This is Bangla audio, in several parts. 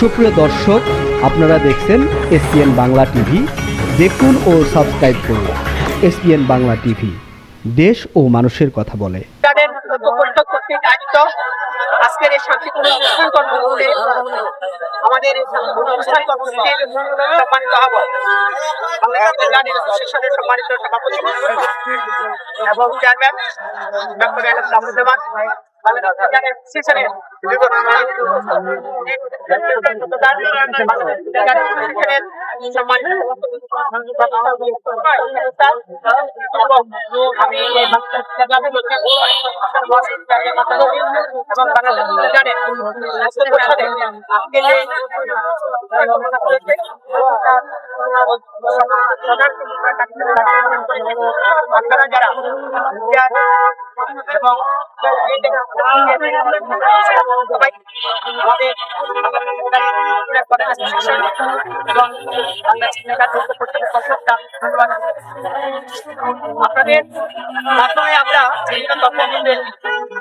সুপ্রিয় দর্শক, আপনারা দেখছেন এসপিএন বাংলা টিভি। দেখুন ও সাবস্ক্রাইব করুন এসপিএন বাংলা টিভি। দেশ ও মানুষের কথা বলে। আজকের এই শান্তিপূর্ণ আমাদের অনুষ্ঠান সম্মানিত সম্মানিত সভাপতি এবং চেয়ারম্যান, ডক্টর এবং আপনারা আপনাদের মাধ্যমে আমরা বিভিন্ন তথ্য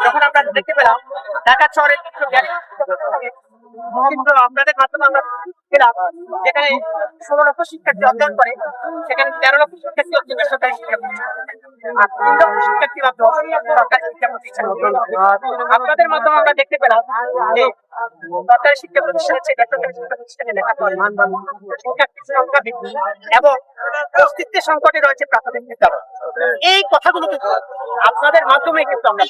যখন আমরা দেখতে পেলাম ঢাকা শহরের কিছু কিন্তু আপনাদের মাধ্যমে আমরা পেলাম যেখানে ষোলো লক্ষ শিক্ষার্থী অধ্যয়ন করে, সেখানে তেরো লক্ষ শিক্ষার্থী হচ্ছে বেসরকারি শিক্ষা প্রতিষ্ঠান। আর শিক্ষার্থী সরকারি শিক্ষা প্রতিষ্ঠান। আপনাদের মাধ্যমে আমরা দেখতে পেলাম যে সরকারি শিক্ষা প্রতিষ্ঠানের চেয়ে বেসরকারি শিক্ষা প্রতিষ্ঠানে লেখাপড়া শিক্ষার্থীর সংখ্যা বৃদ্ধি এবং অস্তিত্বের সংকটে রয়েছে প্রাথমিক বিদ্যালয়। এই কথাগুলো কিন্তু আপনাদের মাধ্যমে কিন্তু আমরা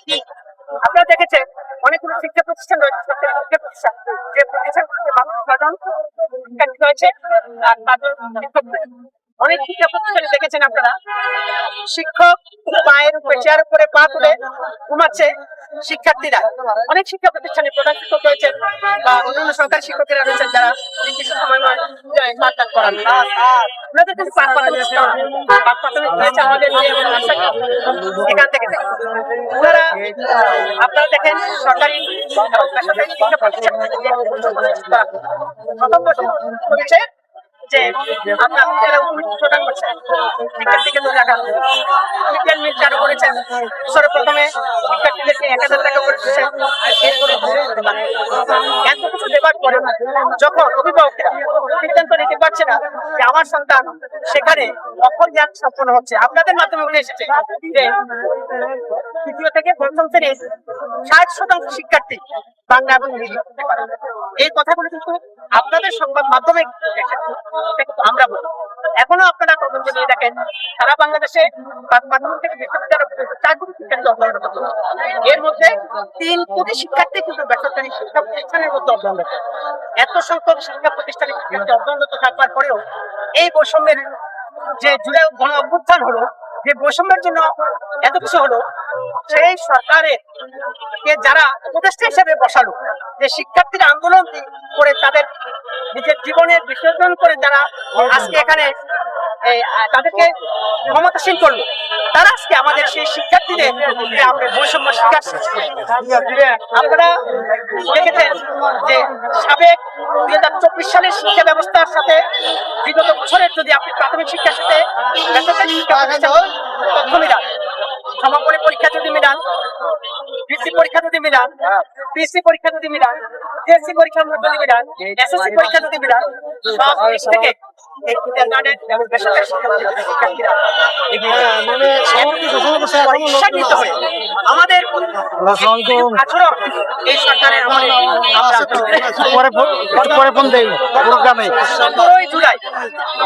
আপনারা দেখেছেন, অনেকগুলো শিক্ষা প্রতিষ্ঠান রয়েছে, সরকারি শিক্ষা প্রতিষ্ঠান, যে প্রতিষ্ঠানগুলোতে বাংলা উৎপাদন রয়েছে, আর তাদের। অনেক শিক্ষা প্রতিষ্ঠানে দেখেছেন আপনারা। শিক্ষক পায়ের উপরে চেয়ার উপরে পা তুলে ঘুমাচ্ছে শিক্ষার্থীরা। অনেক শিক্ষা প্রতিষ্ঠানে প্রধান শিক্ষক রয়েছেন, বা অন্যান্য সরকারি শিক্ষকেরা রয়েছেন যারা নির্দিষ্ট সময় পাঠদান করান। আমাদের এখান থেকে। ওনারা, আপনারা দেখেন, সরকারি এবং বেসরকারি শিক্ষা প্রতিষ্ঠান প্রথম বছর হচ্ছে যে আমরা আপনারা প্রদান করছেন শিক্ষার্থীকে ধরে রাখা বিজ্ঞান মিল চালু করেছেন। বছরে প্রথমে শিক্ষার্থীদেরকে এক হাজার টাকা করে দিচ্ছেন এত কিছু দেবার পরে যখন অভিভাবকরা সিদ্ধান্ত নিতে পারছে না যে আমার সন্তান সেখানে অক্ষর জ্ঞান সম্পন্ন হচ্ছে, আপনাদের মাধ্যমে উঠে এসেছে যে তৃতীয় থেকে পঞ্চম শ্রেণির ষাট শতাংশ শিক্ষার্থী বাংলা এবং ইংরেজি পড়তে পারে। এই কথাগুলো কিন্তু আপনাদের সংবাদ মাধ্যমে আমরা বলি এখনও আপনারা তদন্ত নিয়ে দেখেন, সারা বাংলাদেশে প্রাথমিক থেকে বিশ্ববিদ্যালয় চারগুলো শিক্ষার্থী অধ্যয়ন করছে। এর মধ্যে তিন কোটি শিক্ষার্থী কিন্তু বেসরকারি শিক্ষা প্রতিষ্ঠানের মধ্যে অধ্যয়নরত এত সংখ্যক শিক্ষা প্রতিষ্ঠানে শিক্ষার্থী অধ্যয়নরত থাকবার পরেও এই বৈষম্যের যে জুড়ে গণ অভ্যুত্থান হলো যে বৈষম্যের জন্য এত কিছু হলো, সেই সরকারের কে যারা উপদেষ্টা হিসেবে বসালো, যে শিক্ষার্থীরা আন্দোলন করে তাদের নিজের জীবনের বিসর্জন করে যারা আজকে এখানে তাদেরকে ক্ষমতাসীন করল। তারা আজকে আমাদের সেই শিক্ষার্থীদের আমরা বৈষম্য শিক্ষা আপনারা দেখেছেন যে সাবেক দুই হাজার চব্বিশ সালের শিক্ষা ব্যবস্থার সাথে বিগত বছরের যদি আপনি প্রাথমিক শিক্ষার সাথে বেসরকারি শিক্ষা প্রতিষ্ঠান তথ্য মিলান সমাপনী পরীক্ষা যদি মিলান ভিসি পরীক্ষা যদি মিলান পিসি পরীক্ষা যদি মিলান টিএসসি পরীক্ষা যদি মিলান এসএসসি পরীক্ষা যদি মিলান সব দিক থেকে আমাদের এই সরকারের পরে ফোন পরে প্রোগ্রামে সতেরোই জুলাই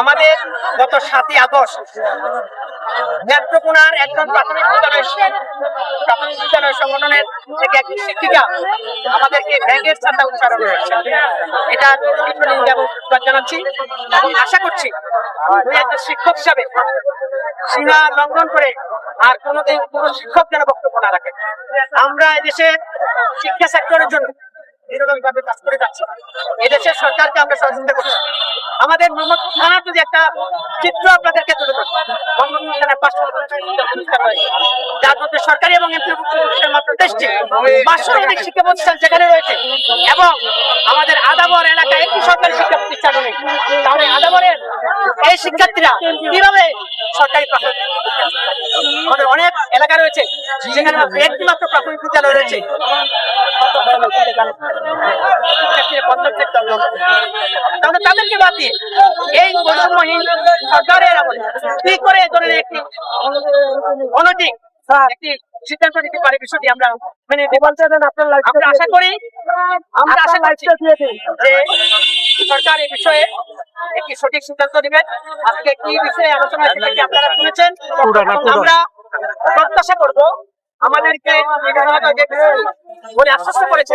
আমাদের গত সাতই আগস্ট নেত্রকোনার একজন প্রাথমিক বিদ্যালয় প্রাথমিক বিদ্যালয় সংগঠনের থেকে শিক্ষিকা আমাদেরকে ব্যাংকের চাঁদা উচ্চারণ করেছে। এটা জানাচ্ছি। আশা করছি একজন শিক্ষক হিসাবে সীমা লঙ্ঘন করে আর কোনোদিন কোনো শিক্ষক যেন বক্তব্য না রাখে। আমরা এদেশে শিক্ষা সেক্টরের জন্য এরকম কাজ করে যাচ্ছে। এদেশের সরকারকে আমরা সহযোগিতা করছি। আমাদের থানার যদি একটা চিত্র আপনাদেরকে তুলে যার মধ্যে সরকারি এবং মাত্র অধিক শিক্ষা প্রতিষ্ঠান সেখানে রয়েছে। এবং আমাদের আদাবর এলাকায় একটি সরকারি শিক্ষা প্রতিষ্ঠান নেই তাহলে আদাবরের এই শিক্ষার্থীরা কীভাবে সরকারি আমাদের অনেক এলাকা রয়েছে যেখানে মাত্র একটি মাত্র প্রাথমিক বিদ্যালয় রয়েছে। তাহলে তাদেরকে বাদ দিয়ে এই বৈষম্যহীন সরকারের আমলে কি করে এ ধরনের একটি অনৈতিক একটি সিদ্ধান্ত নিতে পারে বিষয়টি আমরা মেনে আমরা আশা করি আমরা আশা করছি যে সরকার এই বিষয়ে একটি সঠিক সিদ্ধান্ত নেবেন আজকে কি বিষয়ে আলোচনা আপনারা শুনেছেন? আমরা প্রত্যাশা করব আমাদেরকে বলে আশ্বস্ত করেছে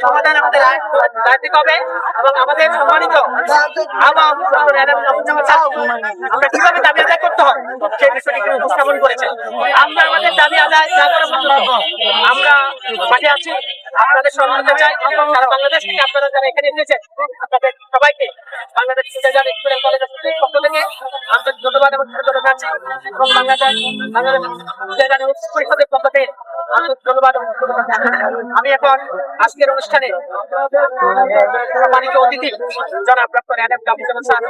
সমাধান আমাদের আয়- হবে এবং আমাদের সম্মানিত আমরা কীভাবে দাবি আদায় করতে হয় সেই বিষয়টি কিন্তু উপস্থাপন করেছেন। আমরা আমাদের দাবি আদায় আমরা মাঠে আছি। আপনাদের সহযোগিতা চাই সারা বাংলাদেশ থেকে আপনারা যারা এখানে এসেছেন আপনাদের সবাইকে বাংলাদেশ ইন্টারজার স্টুডেন্ট কলেজের পক্ষ থেকে আন্তরিক ধন্যবাদ এবং আছি এবং বাংলাদেশ বাংলাদেশ পরিষদের পক্ষ থেকে ধন্যবাদ জানাচ্ছি। আমি এখন আজকের অনুষ্ঠানে সম্মানিত অতিথি জনাব ডক্টর অ্যাডাম কাপুর স্যার